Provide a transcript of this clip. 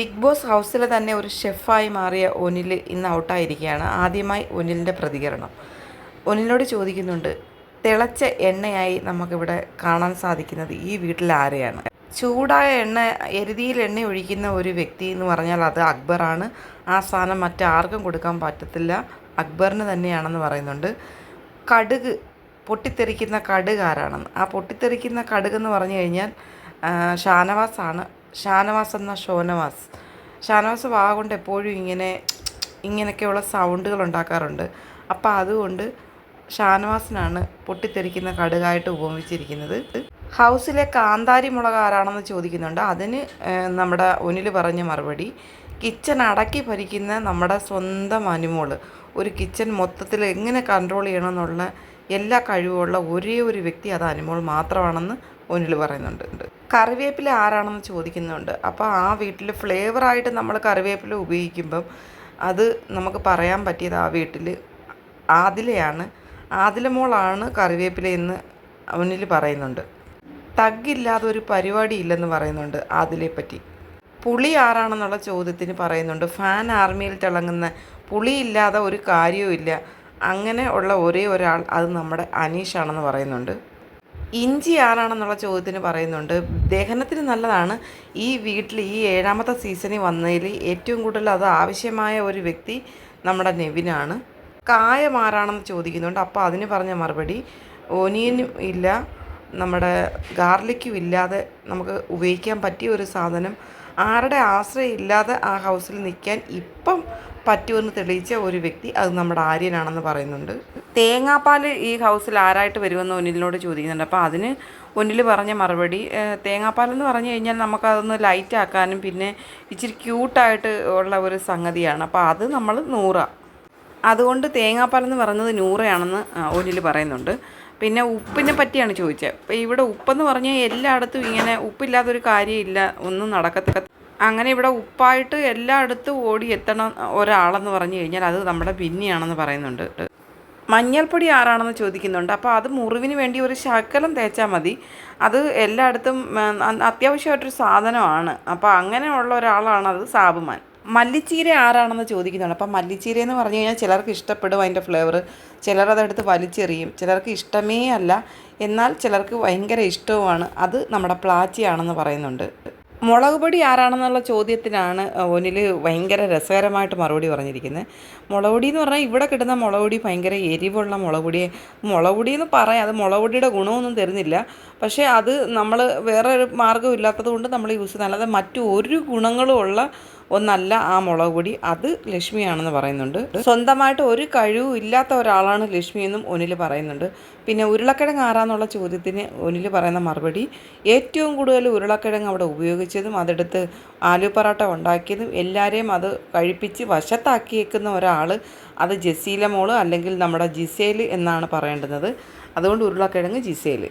Big boss ഹൗസിലെ തന്നെ ഒരു ഷെഫായി മാറിയ ഒനിൽ ഇന്ന് ഔട്ടായിരിക്കുകയാണ് ആദ്യമായി ഒനിലിന്റെ പ്രതികരണം. ഒനിലിനോട് ചോദിക്കുന്നുണ്ട് തിളച്ച എണ്ണയായി നമുക്കിവിടെ കാണാൻ സാധിക്കുന്നത് ഈ വീട്ടിൽ ആരെയാണ്? ചൂടായ എണ്ണ എരുതിയിൽ എണ്ണ ഒഴിക്കുന്ന ഒരു വ്യക്തി എന്ന് പറഞ്ഞാൽ അത് അക്ബറാണ്. ആ സ്ഥാനം മറ്റാർക്കും കൊടുക്കാൻ പറ്റത്തില്ല. അക്ബറിന് തന്നെയാണെന്ന് പറയുന്നുണ്ട്. കടുക് പൊട്ടിത്തെറിക്കുന്ന കടുക് ആരാണെന്ന് ആ പൊട്ടിത്തെറിക്കുന്ന കടുക് എന്ന് പറഞ്ഞു കഴിഞ്ഞാൽ ഷാനവാസാണ് ഷാനവാസ് എന്ന ഷോനവാസ്. ഷാനവാസ് വാ കൊണ്ട് എപ്പോഴും ഇങ്ങനെ ഇങ്ങനെയൊക്കെയുള്ള സൗണ്ടുകൾ ഉണ്ടാക്കാറുണ്ട്. അപ്പോൾ അതുകൊണ്ട് ഷാനവാസിനാണ് പൊട്ടിത്തെറിക്കുന്ന കടുകായിട്ട് ഉപമിച്ചിരിക്കുന്നത്. ഹൗസിലെ കാന്താരി മുളക് ആരാണെന്ന് ചോദിക്കുന്നുണ്ട്. അതിന് നമ്മുടെ ഒനിൽ പറഞ്ഞ മറുപടി കിച്ചൺ അടക്കി ഭരിക്കുന്ന നമ്മുടെ സ്വന്തം അനുമോൾ. ഒരു കിച്ചൺ മൊത്തത്തിൽ എങ്ങനെ കൺട്രോൾ ചെയ്യണമെന്നുള്ള എല്ലാ കഴിവുമുള്ള ഒരേ ഒരു വ്യക്തി അത് അനുമോൾ മാത്രമാണെന്ന് ഒനിൽ പറയുന്നുണ്ട്. കറിവേപ്പില ആരാണെന്ന് ചോദിക്കുന്നുണ്ട്. അപ്പോൾ ആ വീട്ടിൽ ഫ്ലേവറായിട്ട് നമ്മൾ കറിവേപ്പില ഉപയോഗിക്കുമ്പം അത് നമുക്ക് പറയാൻ പറ്റിയത് ആ വീട്ടിൽ ആദിലയാണ്. ആദില മോളാണ് കറിവേപ്പില എന്ന് അവനിൽ പറയുന്നുണ്ട്. തഗ്ഗില്ലാതെ ഒരു പരിപാടി ഇല്ലെന്ന് പറയുന്നുണ്ട് ആദിലയെ പറ്റി പുളി ആരാണെന്നുള്ള ചോദ്യത്തിന് പറയുന്നുണ്ട്. ഫാൻ ആർമിയിൽ തിളങ്ങുന്ന പുളിയില്ലാതെ ഒരു കാര്യവും ഇല്ല അങ്ങനെ ഉള്ള ഒരേ ഒരാൾ അത് നമ്മുടെ അനീഷാണെന്ന് പറയുന്നുണ്ട്. ഇഞ്ചി ആരാണെന്നുള്ള ചോദ്യത്തിന് പറയുന്നുണ്ട്. ദഹനത്തിന് നല്ലതാണ്. ഈ വീട്ടിൽ ഈ ഏഴാമത്തെ സീസണിൽ വന്നതിൽ ഏറ്റവും കൂടുതൽ അത് ആവശ്യമായ ഒരു വ്യക്തി നമ്മുടെ നെവിനാണ്. കായം ആരാണെന്ന് ചോദിക്കുന്നുണ്ട്. അപ്പോൾ അതിന് പറഞ്ഞ മറുപടി ഓനിയനും ഇല്ല നമ്മുടെ ഗാർലിക്കും ഇല്ലാതെ നമുക്ക് ഉപയോഗിക്കാൻ പറ്റിയ ഒരു സാധനം ആരുടെ ആശ്രയം ഇല്ലാതെ ആ ഹൗസിൽ നിൽക്കാൻ ഇപ്പം പറ്റുമെന്ന് തെളിയിച്ച ഒരു വ്യക്തി അത് നമ്മുടെ ആര്യനാണെന്ന് പറയുന്നുണ്ട്. തേങ്ങാപ്പാൽ ഈ ഹൗസിൽ ആരായിട്ട് വരുമെന്ന് ഒന്നിലിനോട് ചോദിക്കുന്നുണ്ട്. അപ്പോൾ അതിന് ഒന്നിൽ പറഞ്ഞ മറുപടി തേങ്ങാപ്പാലെന്ന് പറഞ്ഞു കഴിഞ്ഞാൽ നമുക്കതൊന്ന് ലൈറ്റാക്കാനും പിന്നെ ഇച്ചിരി ക്യൂട്ടായിട്ട് ഉള്ള ഒരു സംഗതിയാണ്. അപ്പോൾ അത് നമ്മൾ നൂറാണ് അതുകൊണ്ട് തേങ്ങാപ്പാലെന്ന് പറയുന്നത് നൂറയാണെന്ന് ഒന്നിൽ പറയുന്നുണ്ട്. പിന്നെ ഉപ്പിനെ പറ്റിയാണ് ചോദിച്ചത്. അപ്പോൾ ഇവിടെ ഉപ്പെന്ന് പറഞ്ഞാൽ എല്ലായിടത്തും ഇങ്ങനെ ഉപ്പില്ലാത്തൊരു കാര്യമില്ല ഒന്നും നടക്കത്തക്ക. അങ്ങനെ ഇവിടെ ഉപ്പായിട്ട് എല്ലായിടത്തും ഓടി എത്തണം ഒരാളെന്ന് പറഞ്ഞു കഴിഞ്ഞാൽ അത് നമ്മുടെ ബിന്നിയാണെന്ന് പറയുന്നുണ്ട്. മഞ്ഞൾപ്പൊടി ആറാണെന്ന് ചോദിക്കുന്നുണ്ട്. അപ്പോൾ അത് മുറിവിന് വേണ്ടി ഒരു ശകലം തേച്ചാൽ മതി. അത് എല്ലായിടത്തും അത്യാവശ്യമായിട്ടൊരു സാധനമാണ്. അപ്പോൾ അങ്ങനെയുള്ള ഒരാളാണ് അത് സാബുമാൻ. മല്ലിച്ചീര ആരാണെന്ന് ചോദിക്കുന്നുണ്ട്. അപ്പം മല്ലിച്ചീര എന്ന് പറഞ്ഞു കഴിഞ്ഞാൽ ചിലർക്ക് ഇഷ്ടപ്പെടും അതിന്റെ ഫ്ലേവർ. ചിലർ അതെടുത്ത് വലിച്ചെറിയും. ചിലർക്ക് ഇഷ്ടമേ അല്ല. എന്നാൽ ചിലർക്ക് ഭയങ്കര ഇഷ്ടവുമാണ്. അത് നമ്മുടെ പ്ലാച്ചിയാണെന്ന് പറയുന്നുണ്ട്. മുളക് പൊടി ആരാണെന്നുള്ള ചോദ്യത്തിനാണ് ഒന്നിൽ ഭയങ്കര രസകരമായിട്ട് മറുപടി പറഞ്ഞിരിക്കുന്നത്. മുളക് പൊടി എന്ന് പറഞ്ഞാൽ ഇവിടെ കിട്ടുന്ന മുളക് പൊടി ഭയങ്കര എരിവുള്ള മുളക് പൊടി. മുളക് പൊടി എന്ന് പറയാം അത് മുളക് പൊടിയുടെ ഗുണമൊന്നും തരുന്നില്ല. പക്ഷേ അത് നമ്മൾ വേറെ ഒരു മാർഗം കൊണ്ട് നമ്മൾ യൂസ് ചെയ്യുന്നത്. അല്ലാതെ മറ്റു ഒരു ഗുണങ്ങളും ഉള്ള ഒന്നല്ല ആ മുളക് പൊടി. അത് ലക്ഷ്മിയാണെന്ന് പറയുന്നുണ്ട്. സ്വന്തമായിട്ട് ഒരു കഴിവും ഇല്ലാത്ത ഒരാളാണ് ലക്ഷ്മി എന്നും ഒനിൽ പറയുന്നുണ്ട്. പിന്നെ ഉരുളക്കിഴങ്ങ് ആരാന്നുള്ള ചോദ്യത്തിന് ഒനിൽ പറയുന്ന മറുപടി ഏറ്റവും കൂടുതൽ ഉരുളക്കിഴങ്ങ് അവിടെ ഉപയോഗിച്ചതും അതെടുത്ത് ആലു പൊറോട്ട ഉണ്ടാക്കിയതും എല്ലാവരെയും അത് കഴിപ്പിച്ച് വശത്താക്കിയേക്കുന്ന ഒരാൾ അത് ജസീല മോൾ അല്ലെങ്കിൽ നമ്മുടെ ജിസേൽ എന്നാണ് പറയേണ്ടുന്നത്. അതുകൊണ്ട് ഉരുളക്കിഴങ്ങ് ജിസേൽ